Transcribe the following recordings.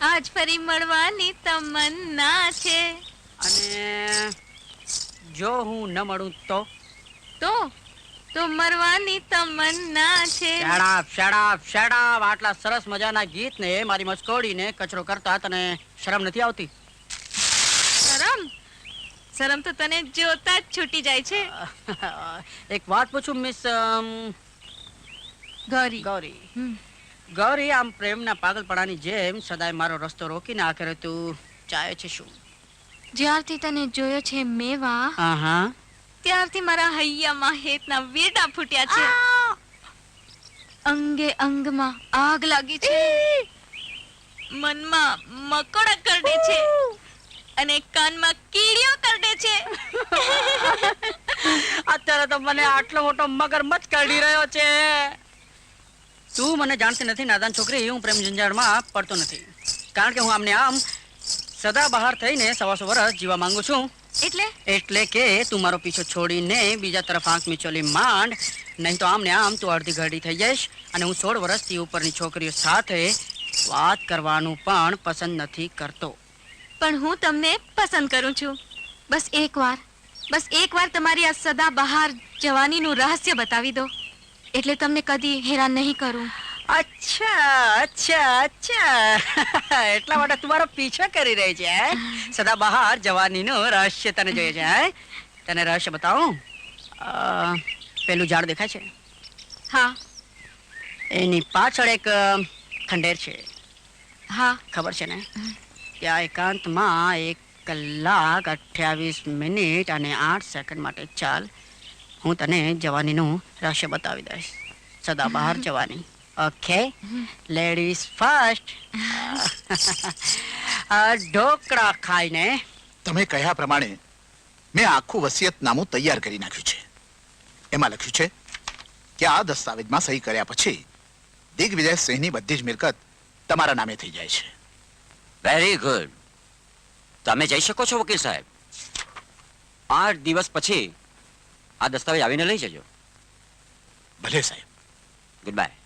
આજ ફરી મળવાની તમન્ના છે. અને જો હું ન મળું તો? તો? તો મરવાની તમન્ના છે. શડાપ શડાપ શડાપ. આટલા સરસ મજાના ગીત ને મારી મસ્કોડીને કચરો કરતા તને શરમ નથી આવતી? શરમ? શરમ તો તને જોતા જ છૂટી જાય છે. એક વાત પૂછું મિસ ગૌરી. ગૌરી. હમ. ગૌરી આમ પ્રેમના પાગલપણાની જેમ સદાય મારો રસ્તો રોકીને આખરે તું ચાહે છે શું? જ્યારથી તને જોયો છે મેવા હા હા ત્યારથી મારા હૈયામાં હેતના વેડા ફૂટ્યા છે. અંગે અંગમાં આગ લાગી છે. મનમાં મકોડા કરડે છે. અને કાનમાં કીડીઓ કરડે છે. અત્યારે તો મને આટલો મોટો મગરમચ્છ કરડી રહ્યો છે. તું મને જાણતી નથી નાદાન છોકરી હું પ્રેમ ઝંઝાળમાં પડતો નથી. કારણ કે હું આમને આમ સદા બહાર થઈને સવાસો વર્ષ જીવા માંગુ છું. એટલે? એટલે કે તું મારો પીછો છોડીને બીજા તરફ આંખ મીચોલી માંડ. નહીં તો આમને આમ તું અડધી ઘડી થઈ જઈશ અને હું સોળ વર્ષથી ઉપરની છોકરીઓ સાથે વાત કરવાનું પણ પસંદ નથી કરતો. પણ હું તમને પસંદ કરું છું. બસ એકવાર બસ એકવાર તમારી આ સદા બહાર જવાનીનું રહસ્ય બતાવી દો. એટલે તમને કદી હેરાન નહીં કરું. અચ્છા અચ્છા અચ્છા. એટલા માટે તું મારો પીછો કરી રહી છે? સદા બહાર જવાનીનું રહસ્ય તને જોઈએ છે હે? તને રહસ્ય બતાવું? પેલું ઝાડ દેખાય છે? હા. એની પાછળ એક ખંડેર છે. હા. ખબર છે ને? ત્યાં એકાંતમાં એક કલાક અઠ્યાવીસ મિનિટ અને આઠ સેકન્ડ માટે ચાલ. હું તને જવાનીનું રહસ્ય બતાવી દઈશ. સદા બહાર જવાની. ઓકે લેડીઝ ફર્સ્ટ ઢોકળા ખાઈને તમે કહ્યા પ્રમાણે મેં આખું વસિયતનામું તૈયાર કરી નાખ્યું છે. એમાં લખ્યું છે કે આ દસ્તાવેજમાં સહી કર્યા પછી દિગ્વિજય સિંહની બધી જ મિલકત તમારા નામે થઈ જાય છે. વેરી ગુડ તમે જઈ શકો છો વકીલ સાહેબ. આઠ દિવસ પછી આ દસ્તાવેજ આવીને લઈ જજો. ભલે સાહેબ. Good bye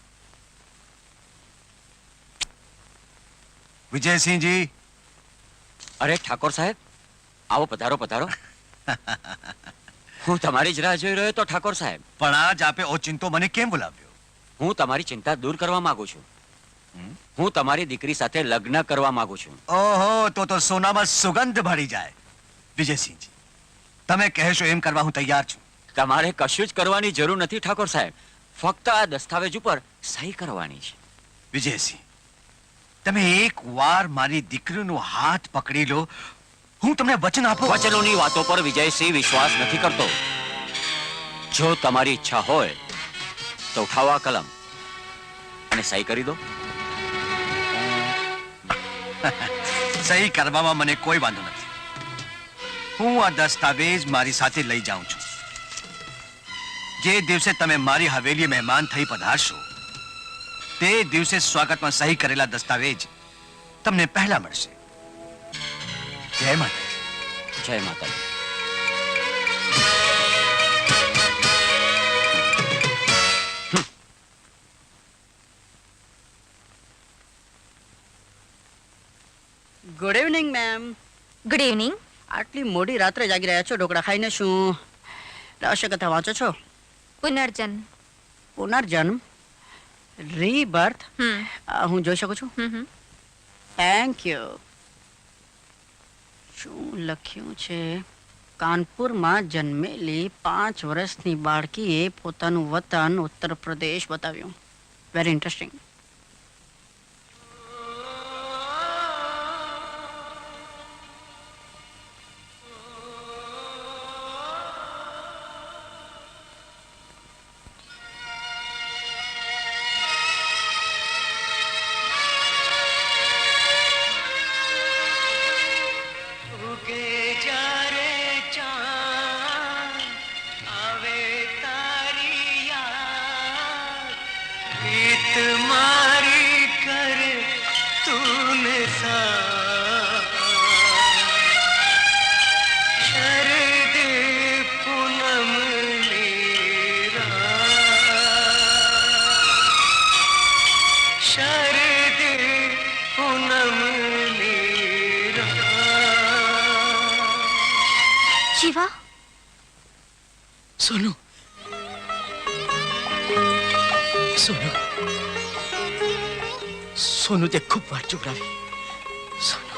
Vijaysinhji. અરે ઠાકોર સાહેબ આવો પધારો પધારો. હું તમારી જ રાહ જોઈ રહ્યો તો ઠાકોર સાહેબ. પણ આજ આપે ઓચિંતો મને કેમ બોલાવ્યો? હું તમારી ચિંતા દૂર કરવા માંગુ છું. હું તમારી દીકરી સાથે લગ્ન કરવા માંગુ છું. ઓહો તો તો સોનામાં સુગંધ ભળી જાય. વિજયસિંહજી તમે કહેશો એમ કરવા હું તૈયાર છું. તમારે કશું જ કરવાની જરૂર નથી ઠાકોર સાહેબ. ફક્ત આ દસ્તાવેજ ઉપર સહી કરવાની છે. વિજયસિંહ તમે એક વાર મારી દીકરીનો હાથ પકડી લો. હું તમને વચન આપું. વચનોની વાતો પર વિજયસિંહ વિશ્વાસ નથી કરતો. જો તમારી ઈચ્છા હોય તો ઉઠાવો કલમ અને સહી કરી દો. સહી કરવામાં મને કોઈ વાંધો નથી. હું આ દસ્તાવેજ મારી સાથે લઈ જાઉં છું. જે દિવસે તમે મારી હવેલી મહેમાન થઈ પધારશો તે દિવસે સ્વાગતમાં સહી કરેલા દસ્તાવેજ તમને પહેલા મળશે. જય માતા જય માતા good evening ma'am good evening આટલી મોડી રાત્રે જાગી રહ્યા છો ઢોકળા ખાઈને શું? રહસ્ય કથા વાંચો છો? પુનર્જન્મ. પુનર્જન્મ? રીબર્થ? હું જોઈ શકું છું. થેન્ક યુ શું લખ્યું છે? કાનપુરમાં જન્મેલી પાંચ વર્ષની બાળકીએ પોતાનું વતન ઉત્તર પ્રદેશ બતાવ્યું. વેરી ઇન્ટરેસ્ટિંગ સોનુ સોનુ સોનુ તે ખૂબ વાટ ચોકડાવી સોનુ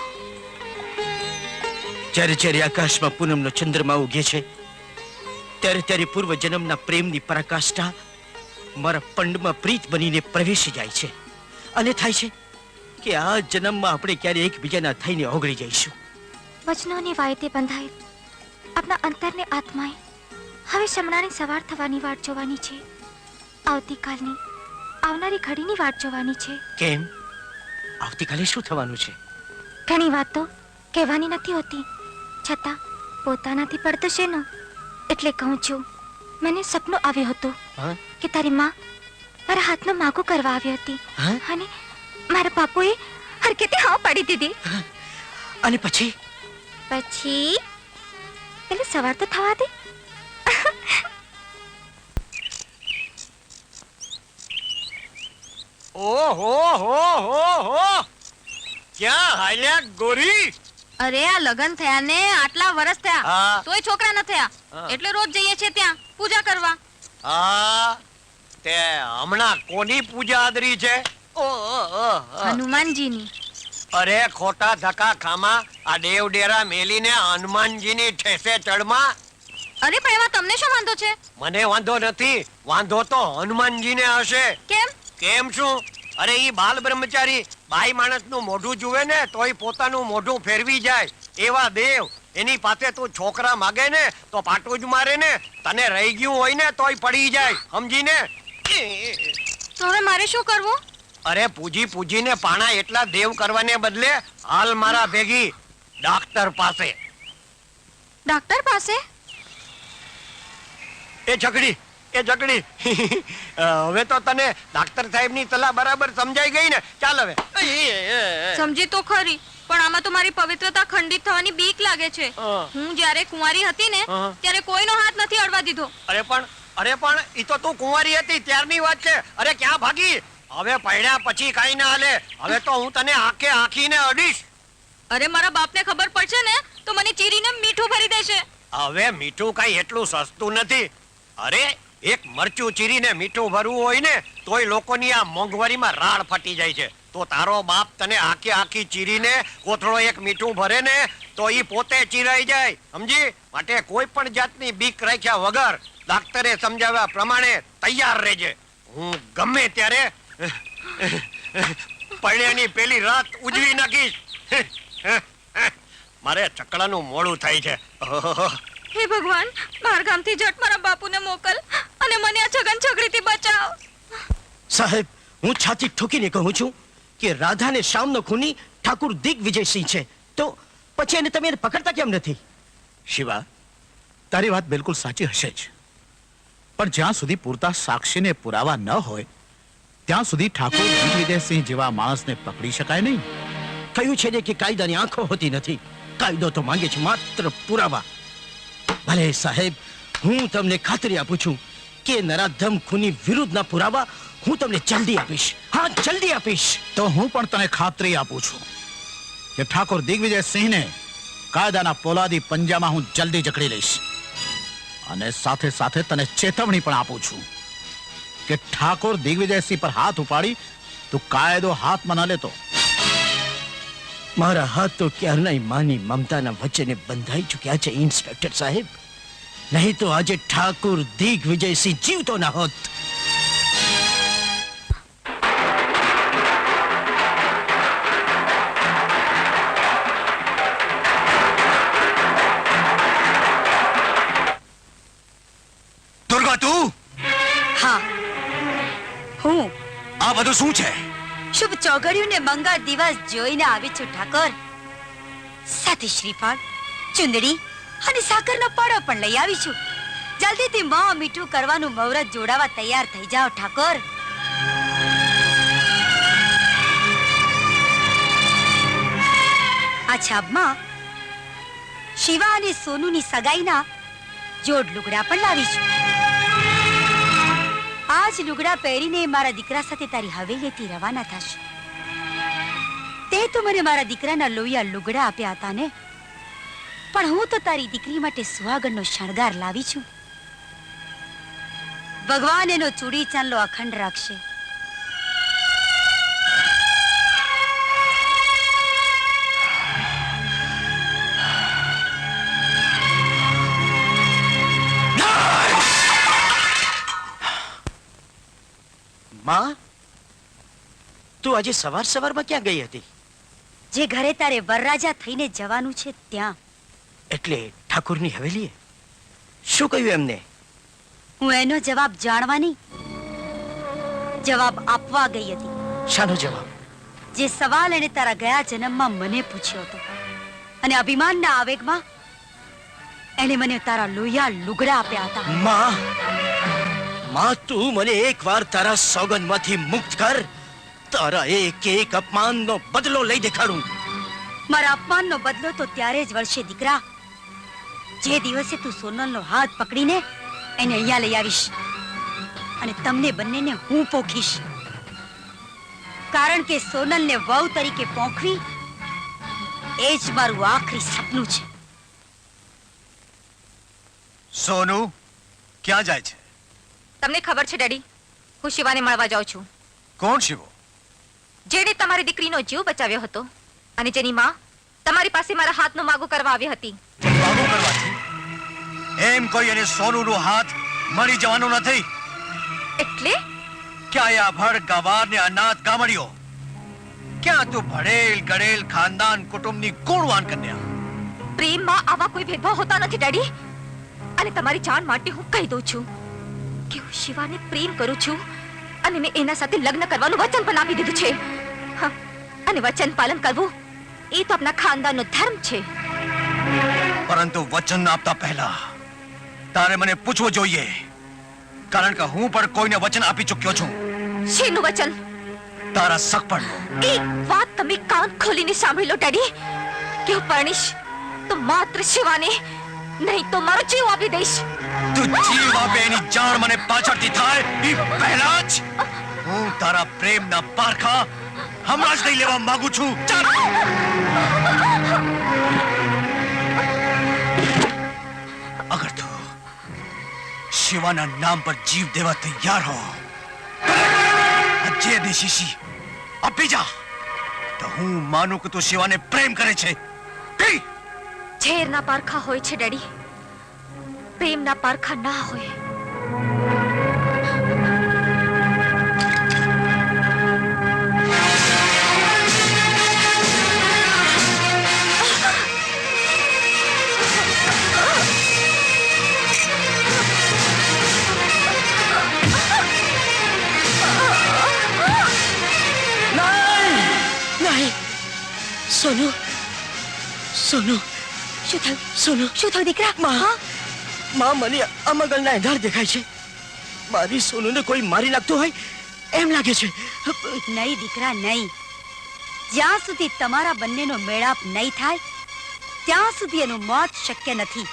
જ્યારે જ્યારે આકાશમાં પૂનમનો ચંદ્રમા ઉગે છે ત્યારે ત્યારે પૂર્વ જન્મના પ્રેમની પરાકાષ્ઠા મારા પંડમાં પ્રીત બનીને પ્રવેશી જાય છે અને થાય છે કે આ જન્મમાં આપણે ક્યારે એકબીજાના થઈને ઓગળી જઈશું વચનોની વાયતે બંધાયેલ આપના અંતરને આત્માએ હવે શમણાની સવાર થવાની વાટ જોવાની છે. આવતીકાલની આવનારી ઘડીની વાટ જોવાની છે. કેમ? આવતીકાલે શું થવાનું છે? ઘણી વાત તો કહેવાની નથી હોતી. છતાં પોતાનાથી પડતો છે ને એટલે કહું છું મને સપનું આવ્યું હતું હા? કે તારી માં મારા હાથનો માગો કરવા આવી હતી. હા? અને મારા બાપુએ હરકેતે હા પાડી દીધી. અને પછી? પછી? પેલે સવાર તો થવા દે. ઓહો હો હો હો. ક્યાં હાલ્યા ગોરી? અરે આ લગન થયા ને આટલા વર્ષ થયા. હા. તોય છોકરા ન થયા. હા. એટલે રોજ જઈએ છીએ ત્યાં પૂજા કરવા. હા તે હમણાં કોની પૂજા આદરી છે? ઓ, ઓ, ઓ, ઓ. હનુમાનજીની. અરે ખોટા ધક્કા ખામાં આ દેવ ડેરા મેલીને હનુમાનજીની ઠેસે ચડમાં? અરે પણ એમાં તમને શું વાંધો છે? મને વાંધો નથી. વાંધો તો હનુમાનજીને હશે. કેમ? કેમ શું અરે ઈ બાલ બ્રહ્મચારી બાઈ માણસનું મોઢું જુએ ને તોય પોતાનું મોઢું ફેરવી જાય. એવા દેવ. એની પાસે તું છોકરા માગે ને તો પાટું જ મારે ને તને રહી ગયું હોય ને તોય પડી જાય. સમજીને? તો હવે મારે શું કરવું? અરે પૂજી પૂજીને પાણા એટલા દેવ કરવાને બદલે હાલ મારા ભેગી ડાક્ટર પાસે. ડોક્ટર પાસે? એ છકડી. એ જગડી? હવે તો તને ડાક્ટર સાહેબની સલાહ બરાબર સમજાઈ ગઈ ને. ચાલ હવે. સમજી તો ખરી પણ આમાં તો મારી પવિત્રતા ખંડિત થવાની બીક લાગે છે. હું જ્યારે કુંવારી હતી ને ત્યારે કોઈનો હાથ નથી અડવા દીધો. અરે પણ અરે પણ ઈ તો તું કુંવારી હતી ત્યારની વાત છે. અરે ક્યાં ભાગી? હવે પડ્યા પછી કાઈ ના હાલે. હવે તો હું તને આંખે આંખીને અડીશ. અરે મારા બાપને ખબર પડશે ને તો મને ચીરીને મીઠું ભરી દેશે. હવે મીઠું કઈ એટલું સસ્તું નથી. અરે એક મરચું ચીરીને મીઠું ભરવું હોય ને, તોય લોકોની આ મોંઘવારીમાં રાળ ફાટી જાય છે. તો તારો બાપ તને આખી આખી ચીરીને, કોથળો એક મીઠું ભરે ને, તો ઈ પોતે ચીરાઈ જાય. સમજી? માટે કોઈ પણ જાતની બીક રાખ્યા વગર ડાક્ટરે સમજાવ્યા પ્રમાણે તૈયાર રહેજે. હું ગમે ત્યારે પૈણ્યાની પેલી રાત ઉજવી નાખીશ. મારે ચકડાનું મોડું થાય છે. હે ભગવાન બહાર ગામથી જટ મારા બાપુને મોકલ અને મને આ છગન છગડીથી બચાવ. સાહેબ હું છાતી ઠોકીને કહું છું કે રાધાને શામનો ખૂની ઠાકુર દિગ્વિજયસિંહ છે. તો પછી એને તમે એને પકડતા કેમ નથી? શિવા તારી વાત બિલકુલ સાચી હશે જ. પણ જ્યાં સુધી પૂરતા સાક્ષીને પુરાવા ન હોય ત્યાં સુધી ઠાકોર દિગ્વિજયસિંહ જેવા માણસને પકડી શકાય નહીં. કહ્યું છે ને કે કાયદાની આંખો હોતી નથી. કાયદો તો માંગે છે માત્ર પુરાવા. ભલે સાહેબ, હું તમને ખાતરી આપું છું કે નરાધમ ખૂની વિરુદ્ધના પુરાવા હું તમને જલ્દી આપીશ. હા, જલ્દી આપીશ. તો હું પણ તને ખાતરી આપું છું કે ઠાકોર દિગ્વિજયસિંહને કાયદાના પોલાદી પંજામાં હું જલ્દી જકડી લઈશ. અને સાથે સાથે તને ચેતવણી પણ આપું છું કે ઠાકોર દિગ્વિજયસિંહ પર હાથ ઉપાડી તું કાયદો હાથમાં ન લેતો. મારા હાથ તો ક્યારનાય માની મમતાના વચ્ચેને બંધાઈ ચૂક્યા છે ઇન્સ્પેક્ટર સાહેબ. નહીં તો આજે ઠાકુર દિગ્વિજયસિંહ જીવતો ના હોત. દુર્ગા તું? હા હું. આ બધું શું છે? શુભ ચોઘડિયું ને મંગળ દિવસ જોઈને આવી છું, ઠાકોર. સાથે શ્રીફળ, ચુંદડી અને સાકરનો પાડો પણ લઈ આવી છું. જલ્દીથી મોં મીઠું કરવાનું મુહૂર્ત જોડાવા તૈયાર થઈ જાઓ, ઠાકોર. આ છાબમાં શિવા અને સોનુની સગાઈના જોડ લુગડા પણ લાવી છું આ જ લુગડા પહેરીને મારા દીકરા સાથે તારી હવેલીથી રવાના થશે. તે તો મને મારા દીકરાના લોહિયા લુગડા આપ્યા હતા ને પણ હું તો તારી દીકરી માટે સુહાગણનો શણગાર લાવી છું. ભગવાન એનો ચૂડી ચાંદલો અખંડ રાખશે. તું આજે સવાર સવારમાં ક્યાં ગઈ હતી? જે ઘરે તારે વરરાજા થઈને જવાનું છે ત્યાં. એટલે ઠાકુરની હવેલીએ? શું કહ્યું એમને? હું એનો જવાબ જાણવાની જવાબ આપવા ગઈ હતી. શાનો જવાબ? જે સવાલ એને તારા ગયા જન્મમાં મને પૂછ્યો હતો. અને અભિમાનના આવેગમાં એને મને તારા લોહિયા લુગડા આપ્યા હતા. માં માં તું મને એકવાર તારા સોગંદમાંથી મુક્ત કર. તારા એક એક અપમાનનો બદલો લઈ દેખાડું. મારા અપમાનનો બદલો તો ત્યારે જ વળશે દીકરા. જે દિવસે તું સોનલનો હાથ પકડીને એને અહીંયા લઈ આવીશ અને તમને બંનેને હું પોખીશ. કારણ કે સોનલને વહુ તરીકે પોખવી એ જ મારું આખરી સપનું છે. સોનું ક્યાં જાય છે? તમને ખબર છે ડેડી. હું શિવાને મળવા જાઉં છું. કોણ શિવો? જેણે તમારી દીકરીનો જીવ બચાવ્યો હતો અને જેની માં તમારી પાસે મારા હાથનું માગું કરવા આવી હતી. માગું કરવાથી એમ કોઈ એને સોનુનો હાથ મળી જવાનો નથી. એટલે? ક્યાં આ ભડ ગવાર ને અનાથ ગામડીઓ ક્યાં તું ભણેલ ગળેલ ખાનદાન કુટુંબની ગુણવાન કન્યા? પ્રેમમાં આવા કોઈ ભેદભાવ હોતા નથી ડેડી. અને તમારી જાન માટે હું કહી દઉં છું કે હું શિવાને પ્રેમ કરું છું અને મેં એના સાથે લગ્ન કરવાનું વચન પણ આપી દીધું છે. અને વચન પાલન કરવું એ તો આપણા ખાનદાનનો ધર્મ છે. પરંતુ વચન આપતા પહેલા તારે મને પૂછવું જોઈએ કારણ કે હું પણ કોઈને વચન આપી ચૂક્યો છું. શેનું વચન? તારા સગપણનું. એક વાત તમે કાન ખોલીને સાંભળી લો ડેડી. કે હું પરણીશ તો માત્ર શિવાને નહીં તો મારો જીવ આપી દઈશ. તું જીવ આપે એની જાણ મને પાછળથી થાય એ પહેલા જ. હું તારા પ્રેમના પારખા હમણાં જ લઈ લેવા માંગુ છું. ચાલ. અગર તું શિવાના નામ પર જીવ દેવા તૈયાર હો જે દેશીશી આપી જા, તો હું માનું કે તું શિવાને પ્રેમ કરે છે. ઝેરના પારખા હોય છે, ડેડી. પ્રેમના પારખા ના હોય. સોનુ સોનુ શું થયું? સોનુ શું થયું દીકરા? માં? માં મને અમગલના એંધાર દેખાય છે. મારી સોનુને કોઈ મારી નાખતું હોય એમ લાગે છે. નહીં દીકરા નહીં. જ્યાં સુધી તમારા બંનેનો મેળાપ નહીં થાય ત્યાં સુધી એનું મોત શક્ય નથી.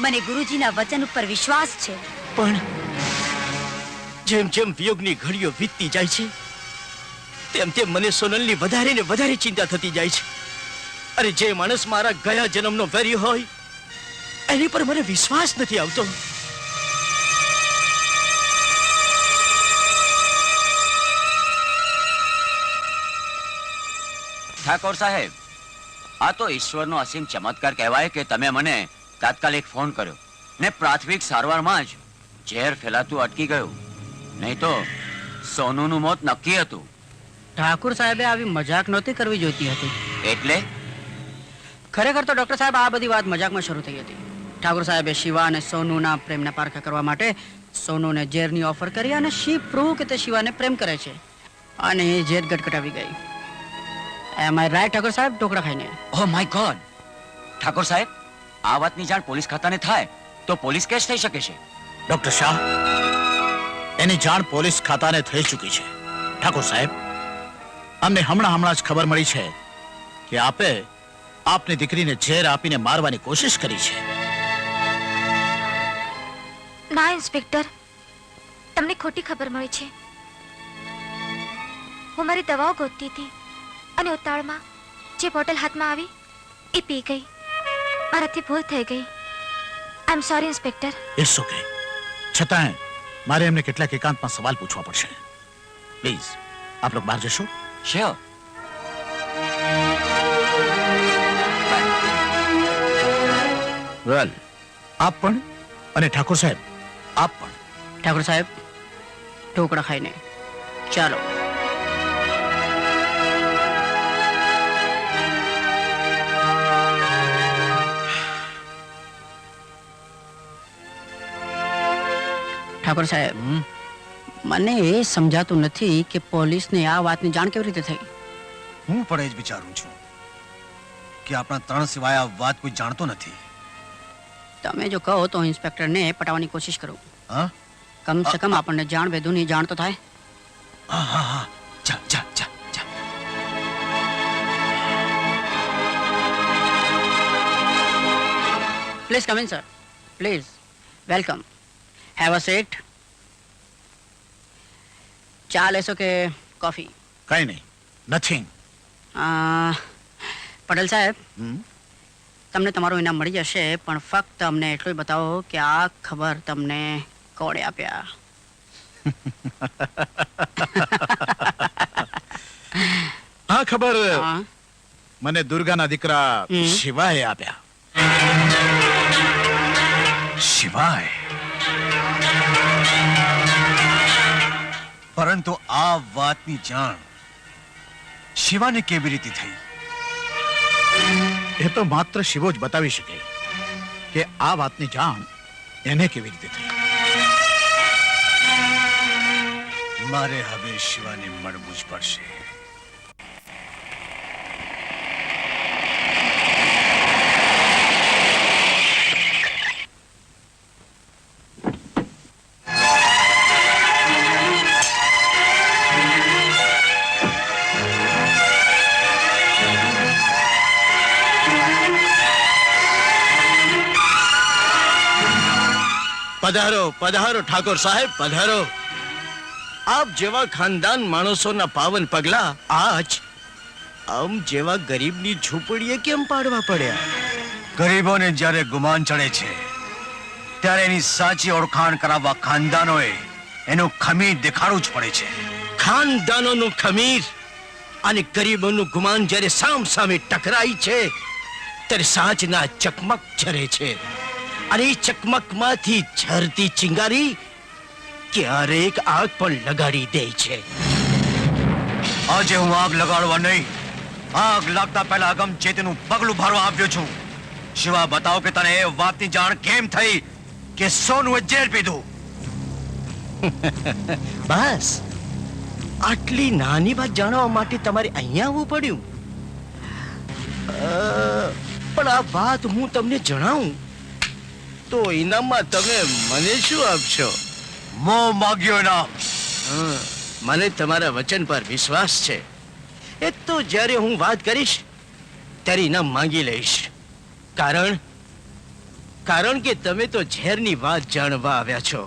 મને ગુરુજીના વચન ઉપર વિશ્વાસ છે. પણ જેમ જેમ વિયોગની ઘડીઓ વીતતી જાય છે તેમ તેમ મને સોનલની વધારે ને વધારે ચિંતા થતી જાય છે. અરે જે માણસ મારા ગયા જન્મનો વેરી હોય, એની પર મને વિશ્વાસ નથી આવતો. ઠાકોર સાહેબ, આ તો ઈશ્વરનો અસીમ ચમત્કાર કહેવાય કે તમે મને તાત્કાલિક ફોન કર્યો ને પ્રાથમિક સારવારમાં જ ઝેર ફેલાતું અટકી ગયું. નહીં તો સોનુનું મોત નક્કી હતું. ઠાકુર સાહેબે આવી મજાક નહોતી કરવી જોઈતી હતી. એટલે? ખરેખર તો ડોક્ટર સાહેબ આ બધી વાત મજાકમાં શરૂ થઈ હતી. ઠાકુર સાહેબે શિવા અને સોનુના પ્રેમના પારખા કરવા માટે સોનુને ઝેરની ઓફર કરી અને શી પ્રૂવ કે તે શિવાને પ્રેમ કરે છે. અને એ ઝેર ગટગટાવી ગઈ. એમ આઈ રાઈટ ઠાકુર સાહેબ? ઢોકળા ખાઈને. ઓ માય ગોડ ઠાકોર સાહેબ આ વાતની જાણ પોલીસ ખાતાને થાય તો પોલીસ કેસ થઈ શકે છે. ડોક્ટર શાહ એની જાણ પોલીસ ખાતાને થઈ ચૂકી છે. ઠાકોર સાહેબ અમને હમણાં હમણાં જ ખબર મળી છે કે આપે આપની દીકરીને ઝેર આપીને મારવાની કોશિશ કરી છે. ના ઇન્સ્પેક્ટર. તમને ખોટી ખબર મળી છે. હું મારી દવાઓ ગોતતી હતી અને ઉતાળમાં જે બોટલ હાથમાં આવી એ પી ગઈ. મારાથી ભૂલ થઈ ગઈ. I am sorry inspector. It's okay છતાંય મારે એમને કેટલાક એકાંતમાં સવાલ પૂછવા પડશે. પ્લીઝ આપ લોકો બહાર જશો? શ્યોર વેલ આપ પણ અને ઠાકોર સાહેબ? આપ પણ. ઠાકોર સાહેબ ઢોકળા ખાઈને. ચાલો. ઠાકોર સાહેબ મને એ સમજાતું નથી કે પોલીસને આ વાતની જાણ કેવી રીતે થઈ? હું પણ એ જ વિચારું છું કે આપણા ત્રણ સિવાય આ વાત કોઈ જાણતો નથી. તમે જો કહો તો ઇન્સ્પેક્ટરને પટાવવાની કોશિશ કરું. હા? કમ સે કમ આપણને જાણ બેધુની જાણ તો થાય. હા હા હા. જા જા જા please come in sir please welcome have a seat ચા લેશો કે કોફી? કઈ નહીં. નથિંગ પટેલ સાહેબ તમને તમારું ઇનામ મળી જશે પણ ફક્ત અમને એટલું બતાવો કે આ ખબર તમને કોણે આપ્યા. આ ખબર મને દુર્ગાના દીકરા શિવાય આપ્યા. શિવાય? પરંતુ આ વાતની જાણ શિવાને કેવી રીતે થઈ? એ તો માત્ર શિવો જ બતાવી શકે કે આ વાતની જાણ એને કેવી રીતે થઈ? મારે હવે શિવાને મળવું જ પડશે. પધારો પધારો ઠાકોર સાહેબ પધારો. આપ જેવા ખાનદાન માણસોના પાવન પગલા આજ આમ જેવા ગરીબની ઝૂંપડીએ કેમ પાડવા પડ્યા? ગરીબોને જ્યારે ગુમાન ચડે છે ત્યારે એની સાચી ઓળખાણ કરાવવા ખાનદાનોએ એનું ખમીર દેખાડવું જ પડે છે. ખાનદાનોનું ખમીર અને ગરીબોનું ગુમાન જ્યારે સામ સામે ટકરાય છે ત્યારે સાંજના ચકમક ચરે છે. અને ચકમકમાંથી ઝરતી ચિંગારી ક્યારેક આગ પણ લગાડી દે છે. આજે હું આગ લગાડવા નહીં આગ લાગતા પહેલા અગમ ચેતનું પગલું ભરવા આવ્યો છું. શિવા બતાવો કે તને એ વાતની જાણ કેમ થઈ કે સોનું ઝેર પીધું? બસ. આટલી નાની વાત જાણવા માટે તમારે અહીંયા આવવું પડ્યું. પણ આ વાત હું તમને જણાવું. તો ઇનામમાં તમે મને શું આપશો? મો માગ્યો નામ મને તમારા વચન પર વિશ્વાસ છે. એ તો જ્યારે હું વાત કરીશ ત્યારે ઇનામ માંગી લઈશ. કારણ કારણ કે તમે તો ઝેરની વાત જાણવા આવ્યા છો.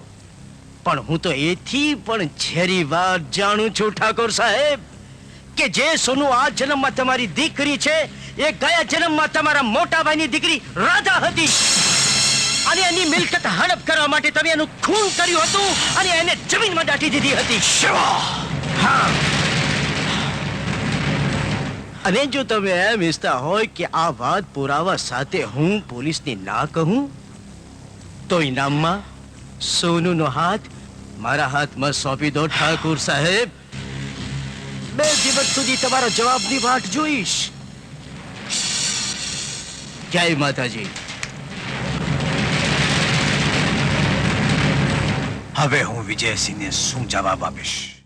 પણ હું તો એથી પણ ઝેરી વાત જાણું છું ઠાકોર સાહેબ કે જે સોનું આ જન્મમાં તમારી દીકરી છે એ ગયા જન્મમાં તમારા મોટા ભાઈની દીકરી રાધા હતી. અને એની મિલકત હડપ કરવા માટે તમે એનું ખૂન કર્યું હતું અને એને જમીનમાં દાટી દીધી હતી. હા. અને જો તમે એમ ઈચ્છતા હોય કે આ વાત પુરાવા સાથે હું પોલીસને ના કહું તો ઇનામમાં સોનુનો હાથ મારા હાથમાં સોંપી દો ઠાકુર સાહેબ. બે દિવસ સુધી તમારા જવાબની વાટ જોઈશ. જય માતાજી. હવે હું વિજયસિંહને શું જવાબ આપીશ?